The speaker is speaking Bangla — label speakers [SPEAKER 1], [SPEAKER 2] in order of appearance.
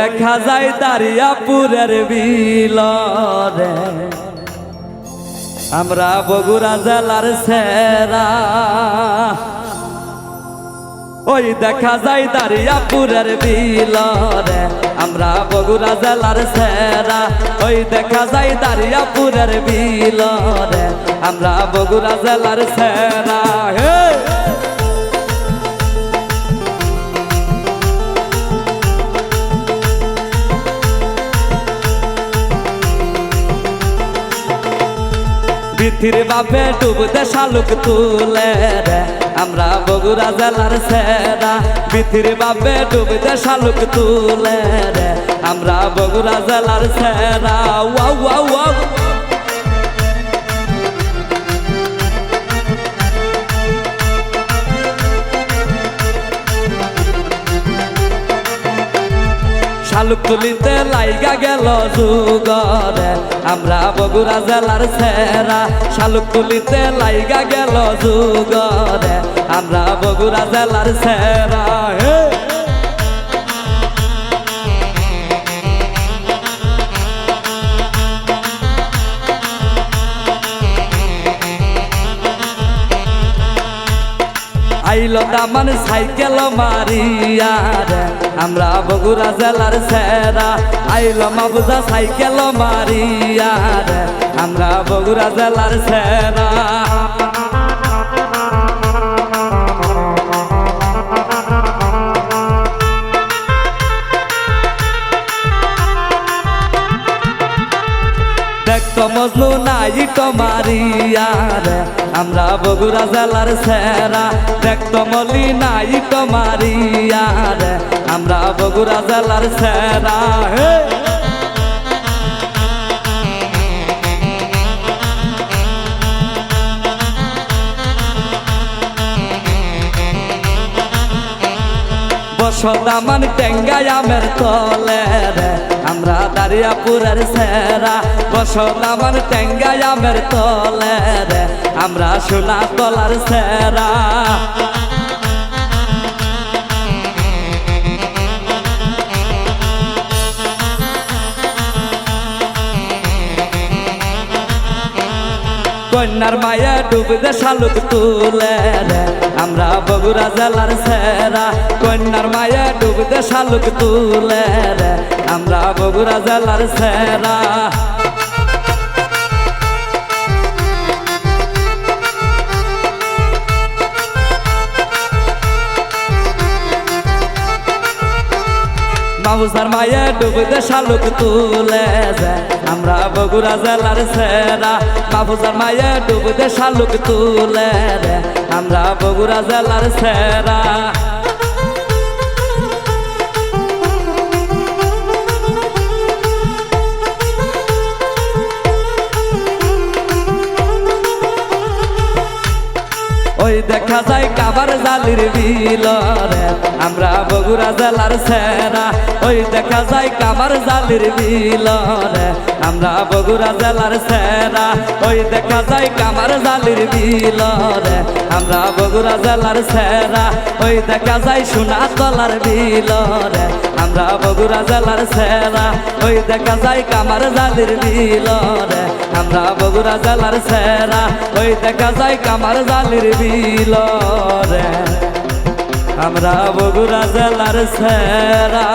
[SPEAKER 1] দেখা যায় দারিয়াপুরের বিলরে। আমরা বগুড়া জেলার সেরা। ওই দেখা যায় দারিয়াপুরের বিলরে। আমরা বগুড়া জেলার সেরা। ওই দেখা যায় দারিয়াপুরের বিলরে। আমরা বগুড়া জেলার সেরা। হে পৃথির বাপে ডুবতে শালুক তুলে রে। আমরা বগুড়া জেলার সেরা। পৃথির বাপে ডুবতে শালুক তুলে রে। আমরা বগুড়া জেলার সেরা। Wow wow wow. শালুক তুলিতে লাইগা গেল যুগরে আমরা বগুড়া জেলার সেরা। শালুক তুলিতে লাইগা গেল যুগরে আমরা বগুড়া জেলার সেরা। হে! আইল দামান সাইকেল মারিয়ার আমরা বগুড়া জেলার সেরা। আইল মাবুজা সাইকেল মারিয়ার আমরা বগুড়া জেলার সেরা। মজনু নাই মারিয়া রে আমরা বগুড়া জেলার সেরা, দেখত মলি নাই মারিয়া রে আমরা বগুড়া জেলার সেরা, হে। বসদামান টেঙ্গাই আমের তলে রে। আমরা দারিয়াপুরের সেরা। বসদামান টেঙ্গাই আমের তলে রে। আমরা সোনা তলার সেরা। কন্যার মায়া ডুবদে শালুক তুলে রে আমরা বগুড়া জেলার সেরা, কন্যার মায়া ডুবদে শালুক তুলে রে আমরা বগুড়া জেলার সেরা। মামুসার মায়ে ডুবুতে শালুক তুলে যায়। আমরা বগুড়া জেলার সেরা। বাবুসার মায়ে ডুবুতে শালুক তুলে আমরা বগুড়া জেলার সেরা। ওই দেখা যায় কাবার জালির বিলরে। আমরা বগুড়া জেলার সেরা ওই দেখা যায় কাবার জালির বিলরে। আমরা বগুড়া জেলার সেরা ওই দেখা যায় কামার জালির বিলরে। আমরা বগুড়া জেলার সেরা ওই দেখা যায় সোনা তলার বিলরে। আমরা বগুড়া জেলার সেরা ওই দেখা যায় কামার জালির বিলরে। আমরা বগুড়া জেলার সেরা ওই দেখা যায় কামার জালির বিলরে। আমরা বগুড়া জেলার সেরা।